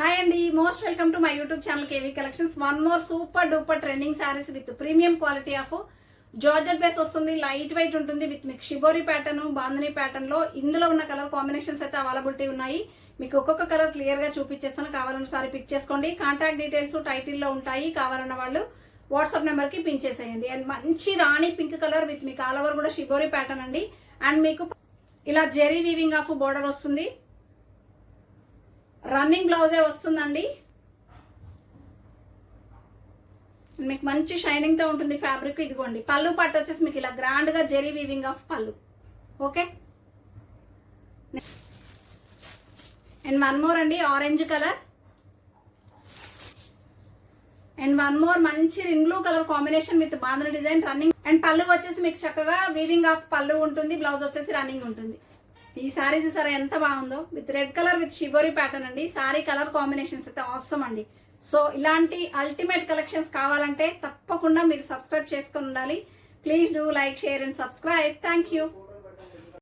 Hi అండి most welcome to my YouTube channel KV collections one more super duper trending sarees with premium quality of georgette base వస్తుంది light weight ఉంటుంది with మీకు shibori pattern bandhani ప్యాటర్న్లో. ఇందులో ఉన్న colour combinations అయితే availability ఉన్నాయి. మీకు ఒక్కొక్క కలర్ క్లియర్గా చూపించేస్తాను. కావాలన్న సారీ పిక్ చేసుకోండి. కాంటాక్ట్ డీటెయిల్స్ టైటిల్లో ఉంటాయి. కావాలన్న వాళ్ళు వాట్సాప్ నెంబర్కి పిన్ చేసేయండి. అండ్ మంచి రాణి పింక్ కలర్ విత్ మీకు ఆల్ ఓవర్ కూడా షిబోరి ప్యాటర్న్ అండి. అండ్ మీకు ఇలా జెరీ వీవింగ్ ఆఫ్ బోర్డర్ వస్తుంది. రన్నింగ్ బ్లౌజే వస్తుందండి. మీకు మంచి షైనింగ్తో ఉంటుంది ఫ్యాబ్రిక్ ఇదిగోండి. పళ్ళు పట్టు వచ్చేసి మీకు ఇలా గ్రాండ్గా జెరీ వీవింగ్ ఆఫ్ పళ్ళు. ఓకే? అండ్ వన్ మోర్ అండి orange colour and one more మంచి ring blue colour combination with bandhani design running and పళ్ళు వచ్చేసి మీకు చక్కగా వీవింగ్ ఆఫ్ పళ్ళు ఉంటుంది బ్లౌజ్ వచ్చేసి రన్నింగ్ ఉంటుంది. ఈ సారీ చూసారా ఎంత బాగుందో. With red colour with shibori pattern అండి. సారీ కలర్ కాంబినేషన్స్ అయితే అవసరం అండి. సో ఇలాంటి అల్టిమేట్ కలెక్షన్స్ కావాలంటే తప్పకుండా మీరు సబ్స్క్రైబ్ చేసుకొని ఉండాలి. Please do like share and subscribe thank you